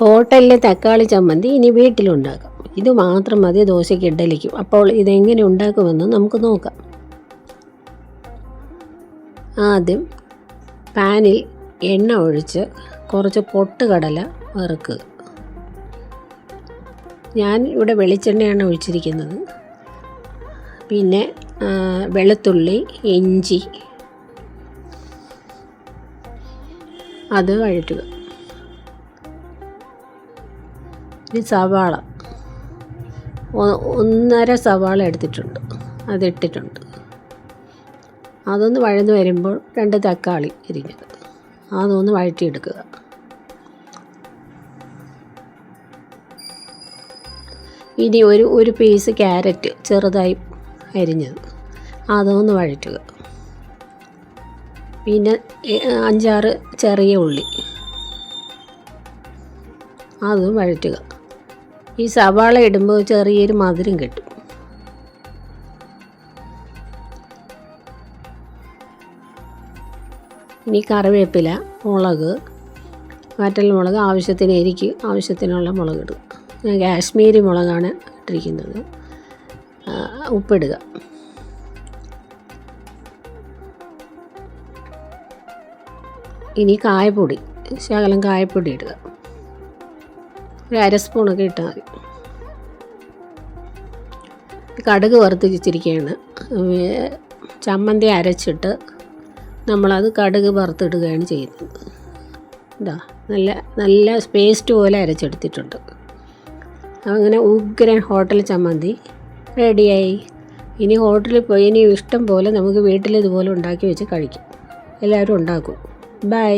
ഹോട്ടലിലെ തക്കാളി ചമ്മന്തി ഇനി വീട്ടിലുണ്ടാക്കാം. ഇത് മാത്രം മതി ദോശയ്ക്ക് ഇഡലിക്കും അപ്പോൾ ഇതെങ്ങനെ ഉണ്ടാക്കുമെന്ന് നമുക്ക് നോക്കാം. ആദ്യം പാനിൽ എണ്ണ ഒഴിച്ച് കുറച്ച് പൊട്ടുകടല വറുക്കുക. ഞാൻ ഇവിടെ വെളിച്ചെണ്ണയാണ് ഒഴിച്ചിരിക്കുന്നത്. പിന്നെ വെളുത്തുള്ളി ഇഞ്ചി. അത് വഴറ്റുക. ഇനി സവാള. ഒന്നര സവാള എടുത്തിട്ടുണ്ട്. അതിട്ടിട്ടുണ്ട് അതൊന്ന് വഴന്ന് വരുമ്പോൾ രണ്ട് തക്കാളി ഇരിക്കുന്നത്. അതൊന്ന് വഴറ്റിയെടുക്കുക. ഇനി ഒരു ഒരു പീസ് ക്യാരറ്റ് ചെറുതായി അരിഞ്ഞത്. അതൊന്ന് വഴറ്റുക. പിന്നെ അഞ്ചാറ് ചെറിയ ഉള്ളി. അതും വഴറ്റുക. ഈ സവാള ഇടുമ്പോൾ ചെറിയൊരു മധുരം കിട്ടും. ഇനി കറിവേപ്പില മുളക് വറ്റൽ മുളക് ആവശ്യത്തിന് എരിക്ക് ആവശ്യത്തിനുള്ള മുളക് ഇടുക ഞാൻ കാശ്മീരി മുളകാണ് ഇട്ടിരിക്കുന്നത്. ഉപ്പിടുക. ഇനി കായപ്പൊടി ശകലം കായപ്പൊടി ഇടുക. ഒരു അര ഇട്ടാൽ മതി. കടുക് വറുത്ത് വെച്ചിരിക്കുകയാണ് ചമ്മന്തി അരച്ചിട്ട് നമ്മളത് കടുക് വറുത്തിടുകയാണ് ചെയ്യുന്നത്. ഇതാ നല്ല നല്ല പേസ്റ്റ് പോലെ അരച്ചെടുത്തിട്ടുണ്ട്. അങ്ങനെ ഉഗ്രൻ ഹോട്ടൽ ചമ്മന്തി റെഡിയായി ഇനി ഹോട്ടലിൽ പോയി ഇനി ഇഷ്ടം പോലെ നമുക്ക് വീട്ടിൽ ഇതുപോലെ ഉണ്ടാക്കി വെച്ച് കഴിക്കാം. എല്ലാവരും ഉണ്ടാക്കും. ബൈ